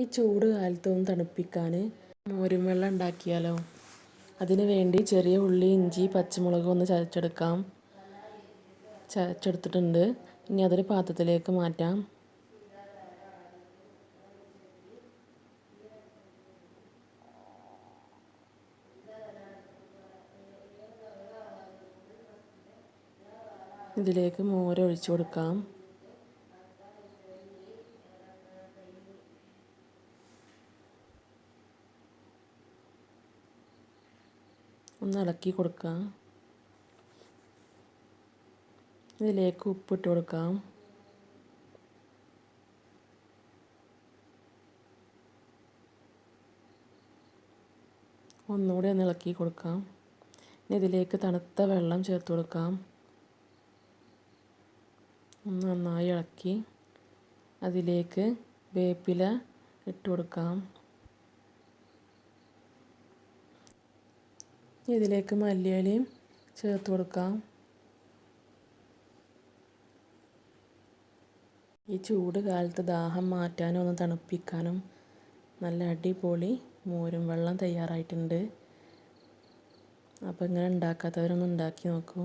ഈ ചൂട് കാലത്ത് ഒന്ന് തണുപ്പിക്കാൻ മോരും വെള്ളം ഉണ്ടാക്കിയാലോ? അതിന് വേണ്ടി ചെറിയ ഉള്ളി ഇഞ്ചി പച്ചമുളക് ഒന്ന് ചതച്ചെടുക്കാം. ചതച്ചെടുത്തിട്ടുണ്ട്. ഇനി അതൊരു പാത്രത്തിലേക്ക് മാറ്റാം. ഇതിലേക്ക് മോരൊഴിച്ചു കൊടുക്കാം. ഒന്ന് ഇളക്കി കൊടുക്കാം ഇതിലേക്ക് ഉപ്പിട്ട് കൊടുക്കാം ഒന്നുകൂടി ഒന്ന് ഇളക്കി കൊടുക്കാം ഇനി ഇതിലേക്ക് തണുത്ത വെള്ളം ചേർത്ത് കൊടുക്കാം ഒന്ന് നന്നായി ഇളക്കി അതിലേക്ക് വേപ്പില ഇട്ട് കൊടുക്കാം ഇതിലേക്ക് മല്ലിയലയും ചേർത്ത് കൊടുക്കാം. ഈ ചൂട് കാലത്ത് ദാഹം മാറ്റാനും ഒന്ന് തണുപ്പിക്കാനും നല്ല അടിപൊളി മോരും വെള്ളം തയ്യാറായിട്ടുണ്ട്. അപ്പോൾ ഇങ്ങനെ ഉണ്ടാക്കാത്തവരൊന്ന് ഉണ്ടാക്കി നോക്കൂ.